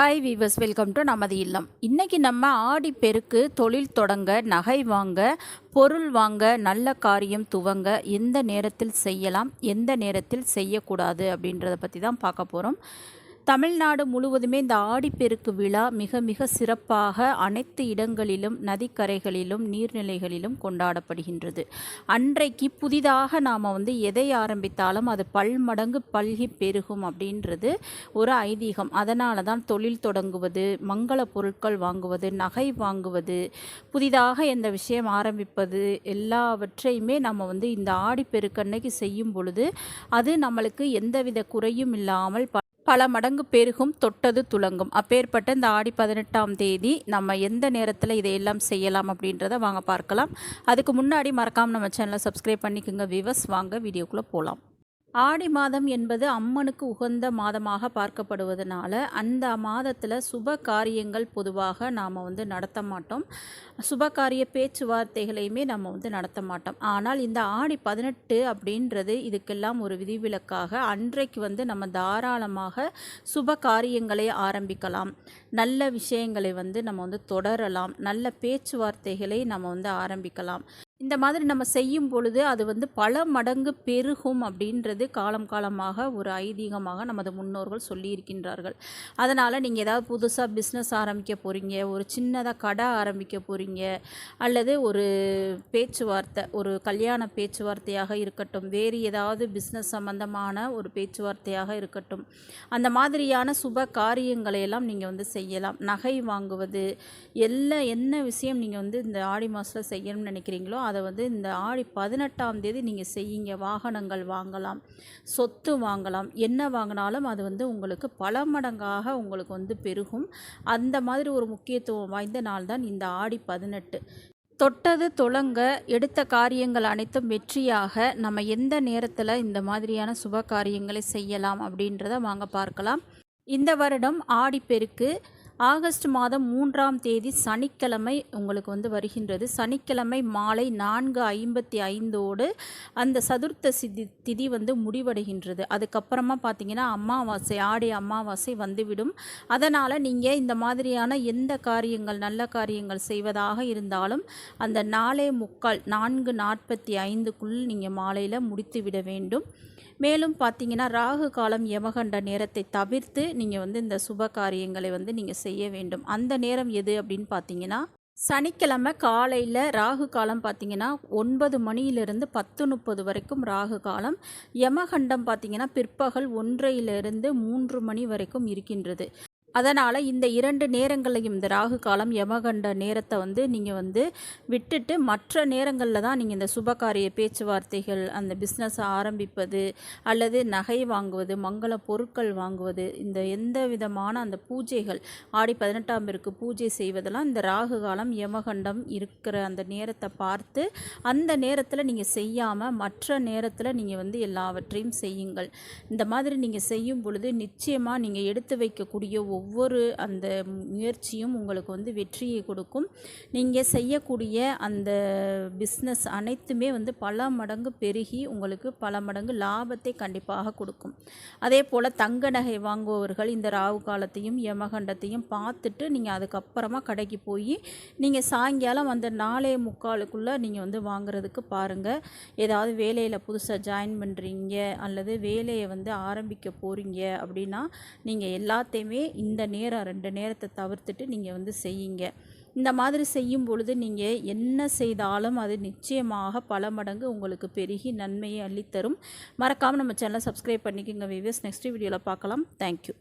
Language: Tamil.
ஹாய் வீவர்ஸ் வெல்கம் டு நமது இல்லம். இன்றைக்கி நம்ம ஆடி பெருக்கு தொழில் தொடங்க நகை வாங்க பொருள் வாங்க நல்ல காரியம் துவங்க எந்த நேரத்தில் செய்யலாம் எந்த நேரத்தில் செய்யக்கூடாது அப்படின்றத பற்றி தான் பார்க்க போகிறோம் தமிழ்நாடு முழுவதுமே இந்த ஆடிப்பெருக்கு விழா மிக மிக சிறப்பாக அனைத்து இடங்களிலும் நதிக்கரைகளிலும் நீர்நிலைகளிலும் கொண்டாடப்படுகின்றது. அன்றைக்கு புதிதாக நாம் வந்து எதை ஆரம்பித்தாலும் அது பல்மடங்கு பல்கி பெருகும் அப்படின்றது ஒரு ஐதீகம். அதனால தான் தொழில் தொடங்குவது மங்கள பொருட்கள் வாங்குவது நகை வாங்குவது புதிதாக எந்த விஷயம் ஆரம்பிப்பது எல்லாவற்றையுமே நம்ம வந்து இந்த ஆடிப்பெருக்கன்னைக்கு செய்யும் பொழுது அது நம்மளுக்கு எந்தவித குறையும் இல்லாமல் பல மடங்கு பெருகும் தொட்டது துளங்கும் அப்பேற்பட்ட இந்த ஆடி பதினெட்டாம் தேதி நம்ம எந்த நேரத்தில் இதையெல்லாம் செய்யலாம் அப்படின்றத வாங்க பார்க்கலாம். அதுக்கு முன்னாடி மறக்காமல் நம்ம சேனலை சப்ஸ்கிரைப் பண்ணிக்கோங்க விவஸ் வாங்க வீடியோக்குள்ளே போகலாம் ஆடி மாதம் என்பது அம்மனுக்கு உகந்த மாதமாக பார்க்கப்படுவதனால அந்த மாதத்தில் சுப காரியங்கள் பொதுவாக நாம் வந்து நடத்த மாட்டோம். சுப காரிய பேச்சுவார்த்தைகளையுமே நம்ம வந்து நடத்த மாட்டோம். ஆனால் இந்த ஆடி பதினெட்டு அப்படின்றது இதுக்கெல்லாம் ஒரு விதிவிலக்காக அன்றைக்கு வந்து நம்ம தாராளமாக சுப காரியங்களை ஆரம்பிக்கலாம். நல்ல விஷயங்களை வந்து நம்ம வந்து தொடரலாம். நல்ல பேச்சுவார்த்தைகளை நம்ம வந்து ஆரம்பிக்கலாம். இந்த மாதிரி நம்ம செய்யும் பொழுது அது வந்து பல மடங்கு பெருகும் அப்படின்றது காலம் காலமாக ஒரு ஐதீகமாக நமது முன்னோர்கள் சொல்லியிருக்கின்றார்கள். அதனால் நீங்கள் ஏதாவது புதுசாக பிஸ்னஸ் ஆரம்பிக்க போகிறீங்க ஒரு சின்னதாக கடை ஆரம்பிக்க போகிறீங்க அல்லது ஒரு பேச்சுவார்த்தை ஒரு கல்யாண பேச்சுவார்த்தையாக இருக்கட்டும் வேறு ஏதாவது பிஸ்னஸ் சம்மந்தமான ஒரு பேச்சுவார்த்தையாக இருக்கட்டும் அந்த மாதிரியான சுப காரியங்களை எல்லாம் நீங்கள் வந்து செய்யலாம். நகை வாங்குவது எல்லா என்ன விஷயம் நீங்கள் வந்து இந்த ஆடி மாதத்தில் செய்யணும்னு நினைக்கிறீங்களோ அதை வந்து இந்த ஆடி பதினெட்டாம் தேதி நீங்கள் செய்யுங்க. வாகனங்கள் வாங்கலாம் சொத்து வாங்கலாம் என்ன வாங்கினாலும் அது வந்து உங்களுக்கு பல மடங்காக உங்களுக்கு வந்து பெருகும். அந்த மாதிரி ஒரு முக்கியத்துவம் வாய்ந்த நாள் தான் இந்த ஆடி பதினெட்டு. தொட்டது தொடங்க எடுத்த காரியங்கள் அனைத்தும் வெற்றியாக நம்ம எந்த நேரத்தில் இந்த மாதிரியான சுப காரியங்களை செய்யலாம் அப்படின்றத வாங்க பார்க்கலாம். இந்த வருடம் ஆடிப்பெருக்கு ஆகஸ்ட் மாதம் மூன்றாம் தேதி சனிக்கிழமை உங்களுக்கு வந்து வருகின்றது. சனிக்கிழமை மாலை நான்கு ஐம்பத்தி ஐந்தோடு அந்த சதுர்த்த சிதி திதி வந்து முடிவடைகின்றது. அதுக்கப்புறமா பார்த்தீங்கன்னா அமாவாசை ஆடி அமாவாசை வந்துவிடும். அதனால் நீங்கள் இந்த மாதிரியான எந்த காரியங்கள் நல்ல காரியங்கள் செய்வதாக இருந்தாலும் அந்த நாளே முக்கால் நான்கு நாற்பத்தி ஐந்துக்குள் நீங்கள் மாலையில் முடித்து விட வேண்டும். மேலும் பார்த்தீங்கன்னா ராகு காலம் யமகண்ட நேரத்தை தவிர்த்து நீங்கள் வந்து இந்த சுப காரியங்களை வந்து நீங்கள் செய் செய்ய வேண்டும். அந்த நேரம் எது அப்படின்னு பார்த்தீங்கன்னா சனிக்கிழமை காலையில் ராகு காலம் பார்த்திங்கன்னா ஒன்பது மணியிலிருந்து பத்து முப்பது வரைக்கும் ராகு காலம். யமகண்டம் பார்த்திங்கன்னா பிற்பகல் ஒன்றையிலிருந்து மூன்று மணி வரைக்கும் இருக்கின்றது. அதனால் இந்த இரண்டு நேரங்களையும் இந்த ராகு காலம் யமகண்ட நேரத்தை வந்து நீங்கள் வந்து விட்டுட்டு மற்ற நேரங்களில் தான் நீங்கள் இந்த சுபகாரிய பேச்சுவார்த்தைகள் அந்த பிஸ்னஸை ஆரம்பிப்பது அல்லது நகை வாங்குவது மங்கள பொருட்கள் வாங்குவது இந்த எந்த விதமான அந்த பூஜைகள் ஆடி பதினெட்டாம் பேருக்கு பூஜை செய்வதெல்லாம் இந்த ராகு காலம் யமகண்டம் இருக்கிற அந்த நேரத்தை பார்த்து அந்த நேரத்தில் நீங்கள் செய்யாமல் மற்ற நேரத்தில் நீங்கள் வந்து எல்லாவற்றையும் செய்யுங்கள். இந்த மாதிரி நீங்கள் செய்யும் பொழுது நிச்சயமாக நீங்கள் எடுத்து வைக்கக்கூடிய ஒவ்வொரு அந்த முயற்சியும் உங்களுக்கு வந்து வெற்றியை கொடுக்கும். நீங்கள் செய்யக்கூடிய அந்த பிஸ்னஸ் அனைத்துமே வந்து பல மடங்கு பெருகி உங்களுக்கு பல மடங்கு லாபத்தை கண்டிப்பாக கொடுக்கும். அதே போல் தங்க நகை வாங்குபவர்கள் இந்த ராவு காலத்தையும் யமகண்டத்தையும் பார்த்துட்டு நீங்கள் அதுக்கப்புறமா கடைக்கு போய் நீங்கள் சாயங்காலம் அந்த நாளே முக்காலுக்குள்ளே நீங்கள் வந்து வாங்குறதுக்கு பாருங்கள் ஏதாவது வேலையில் புதுசாக ஜாயின் பண்ணுறீங்க அல்லது வேலையை வந்து ஆரம்பிக்க போகிறீங்க அப்படின்னா நீங்கள் எல்லாத்தையுமே இந்த நேரம் ரெண்டு நேரத்தை தவிர்த்துட்டு நீங்கள் வந்து செய்யுங்க. இந்த மாதிரி செய்யும் பொழுது நீங்கள் என்ன செய்தாலும் அது நிச்சயமாக பல மடங்கு உங்களுக்கு பெருகி நன்மையை அள்ளித்தரும். மறக்காமல் நம்ம சேனலை சப்ஸ்கிரைப் பண்ணிக்கோங்க விவியஸ் நெக்ஸ்ட் வீடியோவில் பார்க்கலாம். தேங்க்யூ